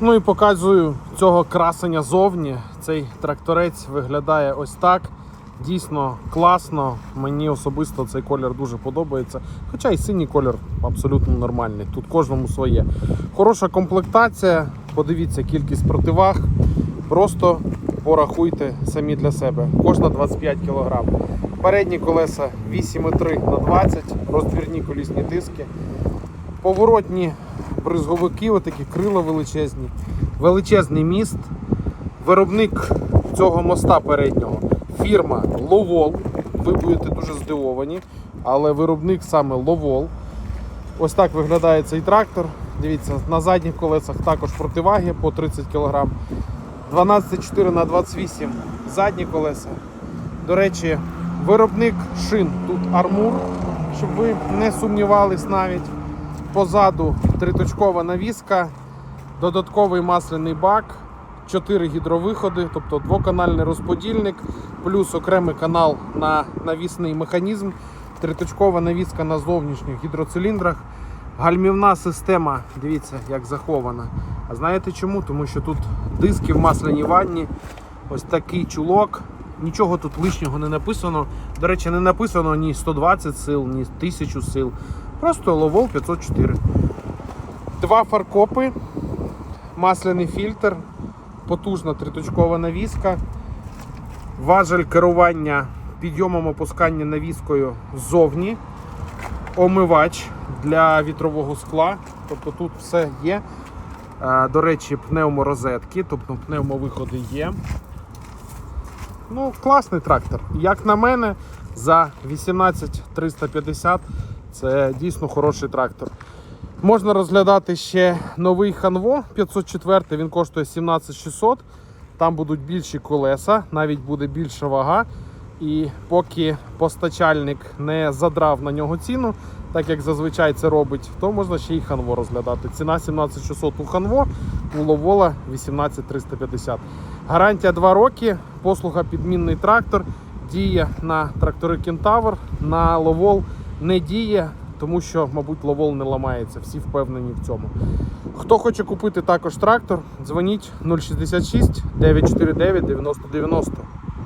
Ну і показую цього красення зовні. Цей тракторець виглядає ось так. Дійсно класно. Мені особисто цей колір дуже подобається. Хоча і синій колір абсолютно нормальний. Тут кожному своє. Хороша комплектація. Подивіться кількість противаг. Просто порахуйте самі для себе. Кожна 25 кг. Передні колеса 8,3 на 20, роздвірні колісні диски. Поворотні бризговики, отакі крила величезні, величезний міст. Виробник цього моста переднього фірма Ловол. Ви будете дуже здивовані, але виробник саме Ловол. Ось так виглядає цей трактор. Дивіться, на задніх колесах також противаги по 30 кг. 12,4 на 28 задні колеса. До речі, виробник шин тут армур, щоб ви не сумнівались навіть. Позаду триточкова навіска, додатковий масляний бак, 4 гідровиходи, тобто двоканальний розподільник, плюс окремий канал на навісний механізм, триточкова навіска на зовнішніх гідроциліндрах. Гальмівна система, дивіться, як захована. А знаєте чому? Тому що тут диски в масляній ванні, ось такий чулок. Нічого тут лишнього не написано. До речі, не написано ні 120 сил, ні 1000 сил. Просто Ловол 504. Два фаркопи, масляний фільтр, потужна триточкова навіска, важель керування підйомом опускання навіскою ззовні, омивач для вітрового скла. Тобто тут все є. Е, До речі, пневморозетки, тобто пневмовиходи є. Ну, класний трактор. Як на мене, за 18350 це дійсно хороший трактор. Можна розглядати ще новий Ханво 504, він коштує 17600. Там будуть більші колеса, навіть буде більша вага. І поки постачальник не задрав на нього ціну, так як зазвичай це робить, то можна ще й Ханво розглядати. Ціна 17600 у Ханво, у Ловола 18350. Гарантія 2 роки, послуга підмінний трактор. Діє на трактори Кентавр, на Ловол не діє, тому що, мабуть, Ловол не ламається. Всі впевнені в цьому. Хто хоче купити також трактор, дзвоніть 066 949 9090.